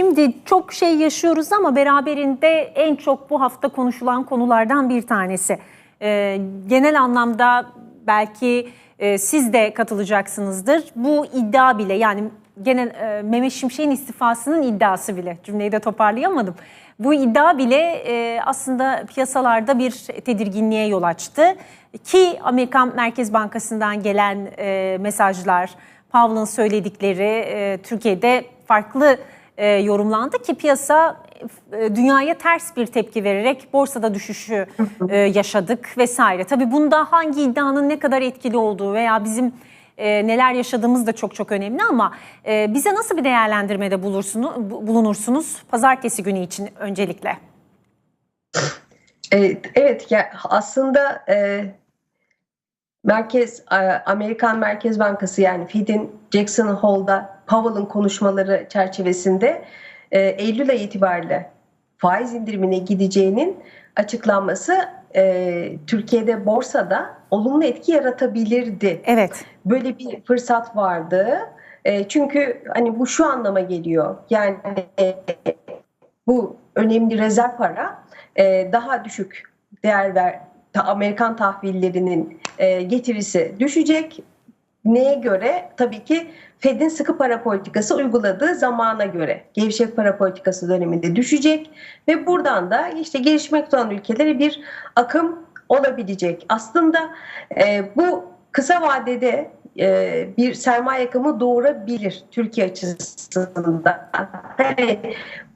Şimdi çok şey yaşıyoruz ama beraberinde en çok bu hafta konuşulan konulardan bir tanesi. Ee, genel anlamda belki e, siz de katılacaksınızdır. Bu iddia bile yani genel e, Mehmet Şimşek'in istifasının iddiası bile cümleyi de toparlayamadım. Bu iddia bile e, aslında piyasalarda bir tedirginliğe yol açtı. Ki Amerikan Merkez Bankası'ndan gelen e, mesajlar, Powell'ın söyledikleri e, Türkiye'de farklı e, yorumlandı ki piyasa e, dünyaya ters bir tepki vererek borsada düşüşü e, yaşadık vesaire. Tabii bunda hangi iddianın ne kadar etkili olduğu veya bizim e, neler yaşadığımız da çok çok önemli ama e, bize nasıl bir değerlendirmede bulursunuz, bulunursunuz pazartesi günü için öncelikle? Evet, ya aslında e, Merkez Amerikan Merkez Bankası yani Fed'in Jackson Hole'da Powell'ın konuşmaları çerçevesinde e, Eylül ayı itibariyle faiz indirimine gideceğinin açıklanması e, Türkiye'de borsada olumlu etki yaratabilirdi. Evet. Böyle bir fırsat vardı. E, çünkü hani bu şu anlama geliyor. Yani e, bu önemli rezerv para e, daha düşük değer ver Amerikan tahvillerinin e, getirisi düşecek. Neye göre? Tabii ki Fed'in sıkı para politikası uyguladığı zamana göre gevşek para politikası döneminde düşecek ve buradan da işte gelişmekte olan ülkelere bir akım olabilecek. Aslında e, bu kısa vadede e, bir sermaye akımı doğurabilir Türkiye açısından. Hani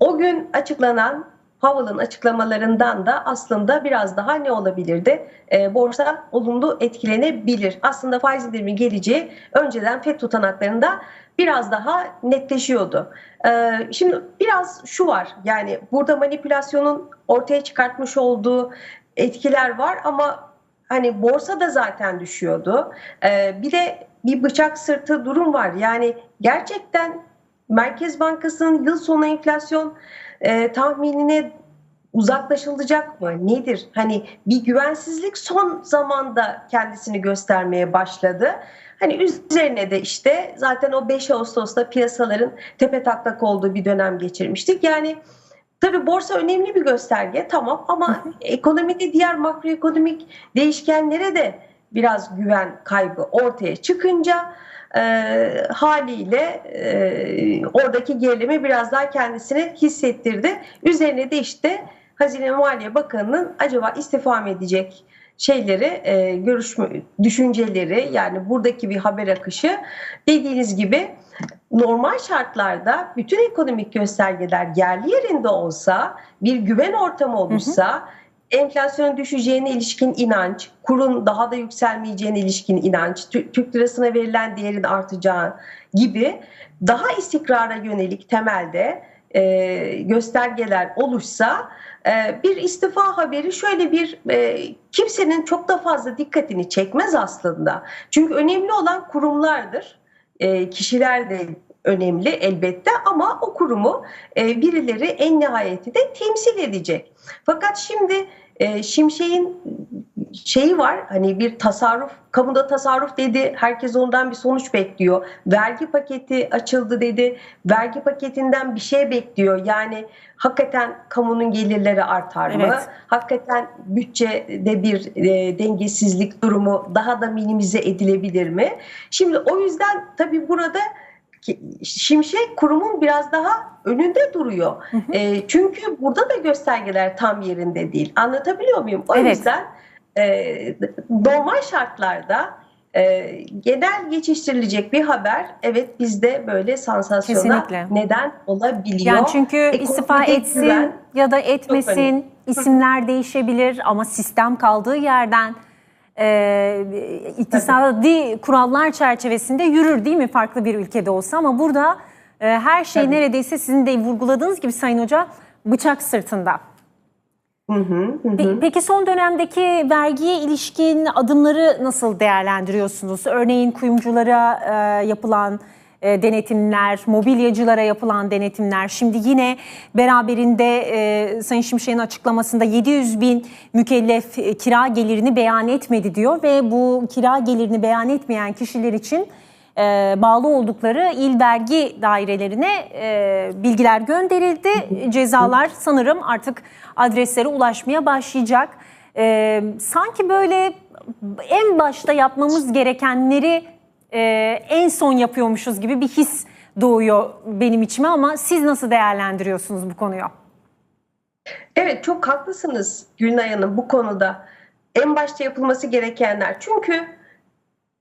o gün açıklanan Powell'ın açıklamalarından da aslında biraz daha ne olabilirdi? E, borsa olumlu etkilenebilir. Aslında faiz indirimi geleceği önceden FED tutanaklarında biraz daha netleşiyordu. E, şimdi biraz şu var yani burada manipülasyonun ortaya çıkartmış olduğu etkiler var ama hani borsa da zaten düşüyordu. E, bir de bir bıçak sırtı durum var. Yani gerçekten Merkez Bankası'nın yıl sonu enflasyon e, tahminine uzaklaşılacak mı? Nedir? Hani bir güvensizlik son zamanda kendisini göstermeye başladı. Hani üzerine de işte zaten o 5 Ağustos'ta piyasaların tepe taklak olduğu bir dönem geçirmiştik. Yani tabii borsa önemli bir gösterge tamam ama ekonomide diğer makroekonomik değişkenlere de biraz güven kaybı ortaya çıkınca e, haliyle e, oradaki gerileme biraz daha kendisini hissettirdi. Üzerine de işte Hazine Maliye Bakanı'nın acaba istifa mı edecek şeyleri, e, görüşme, düşünceleri yani buradaki bir haber akışı dediğiniz gibi normal şartlarda bütün ekonomik göstergeler yerli yerinde olsa bir güven ortamı olursa hı hı enflasyonun düşeceğine ilişkin inanç, kurun daha da yükselmeyeceğine ilişkin inanç, Türk lirasına verilen değerin artacağı gibi daha istikrara yönelik temelde e, göstergeler oluşsa e, bir istifa haberi şöyle bir e, kimsenin çok da fazla dikkatini çekmez aslında. Çünkü önemli olan kurumlardır. E, kişiler de önemli elbette ama o kurumu e, birileri en nihayeti de temsil edecek. Fakat şimdi e, Şimşek'in şeyi var hani bir tasarruf kamuda tasarruf dedi herkes ondan bir sonuç bekliyor vergi paketi açıldı dedi vergi paketinden bir şey bekliyor yani hakikaten kamunun gelirleri artar mı evet. hakikaten bütçede bir e, dengesizlik durumu daha da minimize edilebilir mi şimdi o yüzden tabii burada Şimşek kurumun biraz daha önünde duruyor. Hı hı. E, çünkü burada da göstergeler tam yerinde değil. Anlatabiliyor muyum? O evet. yüzden e, normal şartlarda e, genel geçiştirilecek bir haber evet bizde böyle sansasyona Kesinlikle. neden olabiliyor. Yani çünkü Ekonomide istifa etsin güven, ya da etmesin isimler değişebilir ama sistem kaldığı yerden e, iktisadi kurallar çerçevesinde yürür değil mi farklı bir ülkede olsa ama burada e, her şey Tabii. neredeyse sizin de vurguladığınız gibi Sayın Hoca bıçak sırtında. Hı hı, hı. Peki son dönemdeki vergiye ilişkin adımları nasıl değerlendiriyorsunuz? Örneğin kuyumculara e, yapılan e, denetimler, mobilyacılara yapılan denetimler. Şimdi yine beraberinde e, Sayın Şimşek'in açıklamasında 700 bin mükellef e, kira gelirini beyan etmedi diyor ve bu kira gelirini beyan etmeyen kişiler için e, bağlı oldukları il vergi dairelerine e, bilgiler gönderildi. Cezalar sanırım artık adreslere ulaşmaya başlayacak. E, sanki böyle en başta yapmamız gerekenleri e, en son yapıyormuşuz gibi bir his doğuyor benim içime ama siz nasıl değerlendiriyorsunuz bu konuyu? Evet çok haklısınız Gülnay Hanım bu konuda. En başta yapılması gerekenler. Çünkü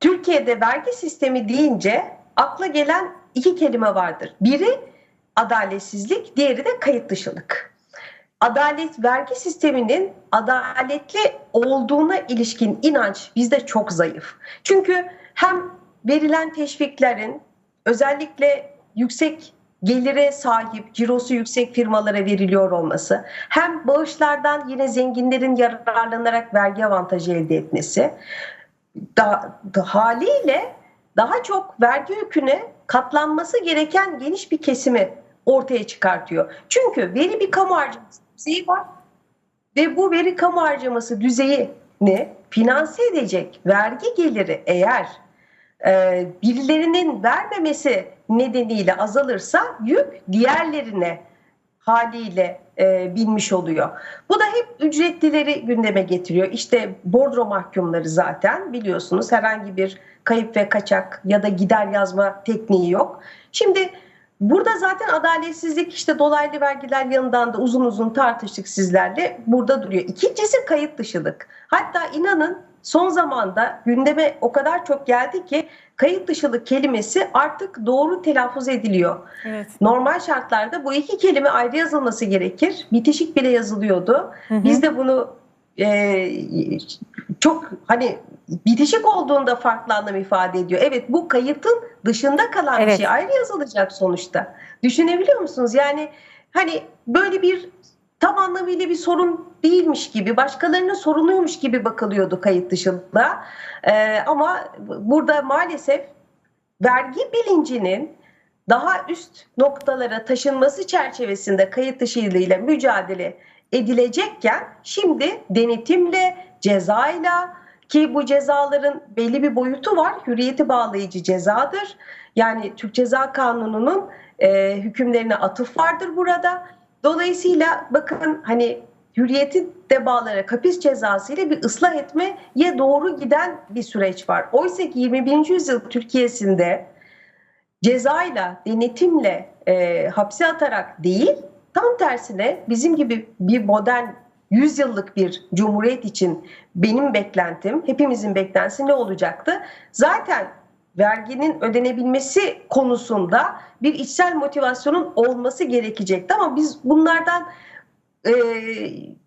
Türkiye'de vergi sistemi deyince akla gelen iki kelime vardır. Biri adaletsizlik, diğeri de kayıt dışılık. Adalet vergi sisteminin adaletli olduğuna ilişkin inanç bizde çok zayıf. Çünkü hem verilen teşviklerin özellikle yüksek gelire sahip, cirosu yüksek firmalara veriliyor olması, hem bağışlardan yine zenginlerin yararlanarak vergi avantajı elde etmesi, da, da haliyle daha çok vergi yüküne katlanması gereken geniş bir kesimi ortaya çıkartıyor. Çünkü veri bir kamu harcaması düzeyi var ve bu veri kamu harcaması düzeyini finanse edecek vergi geliri eğer e, birilerinin vermemesi nedeniyle azalırsa yük diğerlerine haliyle e, binmiş oluyor. Bu da hep ücretlileri gündeme getiriyor. İşte bordro mahkumları zaten biliyorsunuz herhangi bir kayıp ve kaçak ya da gider yazma tekniği yok. Şimdi burada zaten adaletsizlik işte dolaylı vergiler yanından da uzun uzun tartıştık sizlerle burada duruyor. İkincisi kayıt dışılık. Hatta inanın son zamanda gündeme o kadar çok geldi ki kayıt dışılık kelimesi artık doğru telaffuz ediliyor. Evet. Normal şartlarda bu iki kelime ayrı yazılması gerekir. Bitişik bile yazılıyordu. Hı hı. Biz de bunu e, çok hani bitişik olduğunda farklı anlam ifade ediyor. Evet bu kayıtın dışında kalan Evet. bir şey ayrı yazılacak sonuçta. Düşünebiliyor musunuz? Yani hani böyle bir tam anlamıyla bir sorun değilmiş gibi, başkalarının sorunuymuş gibi bakılıyordu kayıt dışında. Ee, ama burada maalesef vergi bilincinin daha üst noktalara taşınması çerçevesinde kayıt dışılığıyla mücadele edilecekken şimdi denetimle, cezayla ki bu cezaların belli bir boyutu var. Hürriyeti bağlayıcı cezadır. Yani Türk Ceza Kanunu'nun e, hükümlerine atıf vardır burada. Dolayısıyla bakın hani hürriyeti de bağlayarak hapis cezası ile bir ıslah etmeye doğru giden bir süreç var. Oysa ki 21. yüzyıl Türkiye'sinde cezayla, denetimle e, hapse atarak değil, tam tersine bizim gibi bir modern 100 yıllık bir cumhuriyet için benim beklentim, hepimizin beklentisi ne olacaktı? Zaten verginin ödenebilmesi konusunda bir içsel motivasyonun olması gerekecekti ama biz bunlardan e,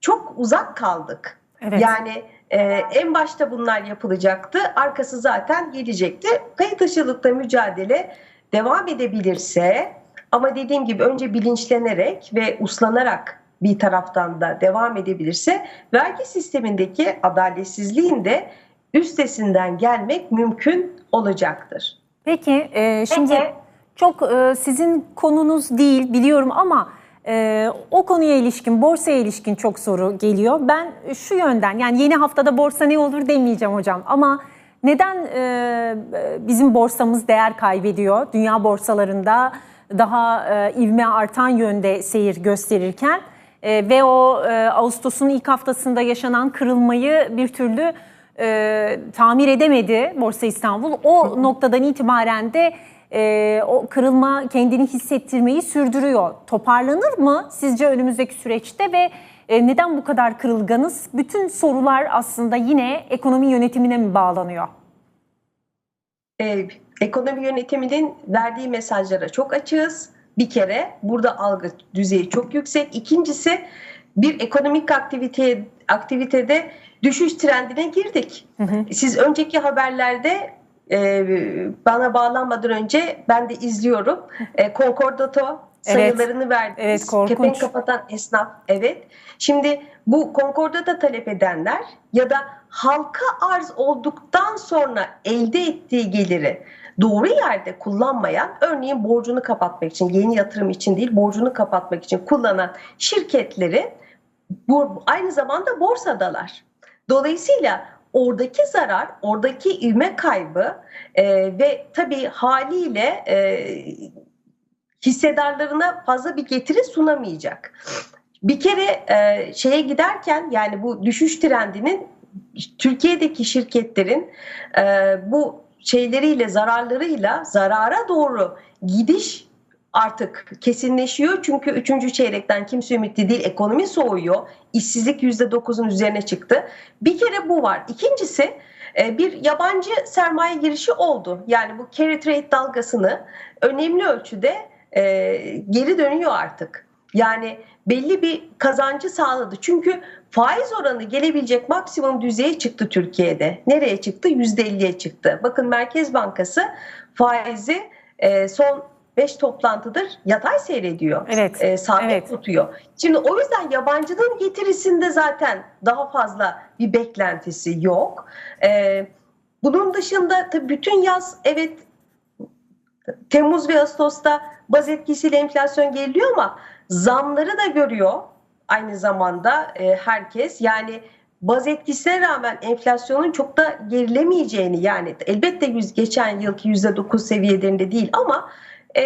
çok uzak kaldık. Evet. Yani e, en başta bunlar yapılacaktı, arkası zaten gelecekti. Kayıt dışılıkla mücadele devam edebilirse ama dediğim gibi önce bilinçlenerek ve uslanarak bir taraftan da devam edebilirse vergi sistemindeki adaletsizliğin de üstesinden gelmek mümkün olacaktır. Peki e, şimdi çok e, sizin konunuz değil biliyorum ama e, o konuya ilişkin, borsaya ilişkin çok soru geliyor. Ben şu yönden yani yeni haftada borsa ne olur demeyeceğim hocam ama neden e, bizim borsamız değer kaybediyor? Dünya borsalarında daha e, ivme artan yönde seyir gösterirken e, ve o e, Ağustos'un ilk haftasında yaşanan kırılmayı bir türlü e, tamir edemedi Borsa İstanbul. O noktadan itibaren de e, o kırılma kendini hissettirmeyi sürdürüyor. Toparlanır mı sizce önümüzdeki süreçte ve e, neden bu kadar kırılganız? Bütün sorular aslında yine ekonomi yönetimine mi bağlanıyor? Ee, ekonomi yönetiminin verdiği mesajlara çok açığız. Bir kere burada algı düzeyi çok yüksek. İkincisi bir ekonomik aktivite aktivitede düşüş trendine girdik. Hı hı. Siz önceki haberlerde e, bana bağlanmadan önce ben de izliyorum. E, Concordato Evet. sayılarını verdiniz. Evet, korkunç. Kepenk kapatan esnaf. Evet. Şimdi bu Concordata talep edenler ya da halka arz olduktan sonra elde ettiği geliri doğru yerde kullanmayan, örneğin borcunu kapatmak için, yeni yatırım için değil, borcunu kapatmak için kullanan şirketleri bu aynı zamanda borsadalar. Dolayısıyla oradaki zarar, oradaki ivme kaybı e, ve tabii haliyle e, hissedarlarına fazla bir getiri sunamayacak. Bir kere e, şeye giderken yani bu düşüş trendinin Türkiye'deki şirketlerin e, bu şeyleriyle zararlarıyla zarara doğru gidiş artık kesinleşiyor. Çünkü üçüncü çeyrekten kimse ümitli değil. Ekonomi soğuyor. İşsizlik %9'un üzerine çıktı. Bir kere bu var. İkincisi e, bir yabancı sermaye girişi oldu. Yani bu carry trade dalgasını önemli ölçüde e, geri dönüyor artık. Yani belli bir kazancı sağladı. Çünkü faiz oranı gelebilecek maksimum düzeye çıktı Türkiye'de. Nereye çıktı? %50'ye çıktı. Bakın Merkez Bankası faizi e, son 5 toplantıdır yatay seyrediyor. Evet, E, sabit evet. tutuyor. Şimdi o yüzden yabancının getirisinde zaten daha fazla bir beklentisi yok. E, bunun dışında tabii bütün yaz evet Temmuz ve Ağustos'ta baz etkisiyle enflasyon geliyor ama zamları da görüyor aynı zamanda e, herkes. Yani baz etkisine rağmen enflasyonun çok da gerilemeyeceğini yani elbette yüz, geçen yılki %9 seviyelerinde değil ama e,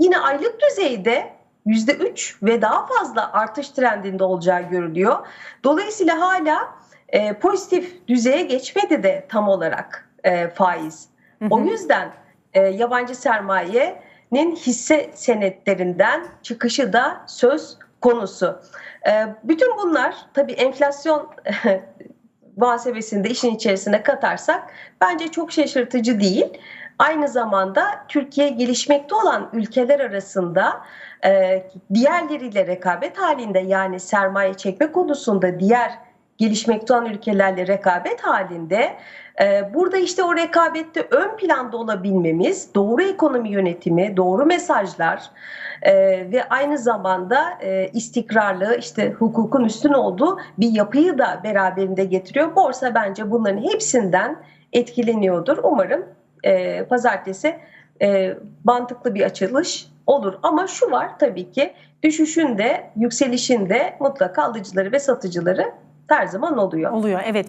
yine aylık düzeyde %3 ve daha fazla artış trendinde olacağı görülüyor. Dolayısıyla hala e, pozitif düzeye geçmedi de tam olarak e, faiz. O yüzden e, yabancı sermayenin hisse senetlerinden çıkışı da söz konusu. E, bütün bunlar tabii enflasyon muhasebesinde işin içerisine katarsak bence çok şaşırtıcı değil. Aynı zamanda Türkiye gelişmekte olan ülkeler arasında e, diğerleriyle rekabet halinde yani sermaye çekme konusunda diğer gelişmekte olan ülkelerle rekabet halinde e, burada işte o rekabette ön planda olabilmemiz, doğru ekonomi yönetimi, doğru mesajlar e, ve aynı zamanda e, istikrarlı işte hukukun üstün olduğu bir yapıyı da beraberinde getiriyor. Borsa bence bunların hepsinden etkileniyordur. Umarım e, pazartesi e, mantıklı bir açılış olur. Ama şu var tabii ki düşüşün de yükselişin de mutlaka alıcıları ve satıcıları her zaman oluyor. Oluyor evet.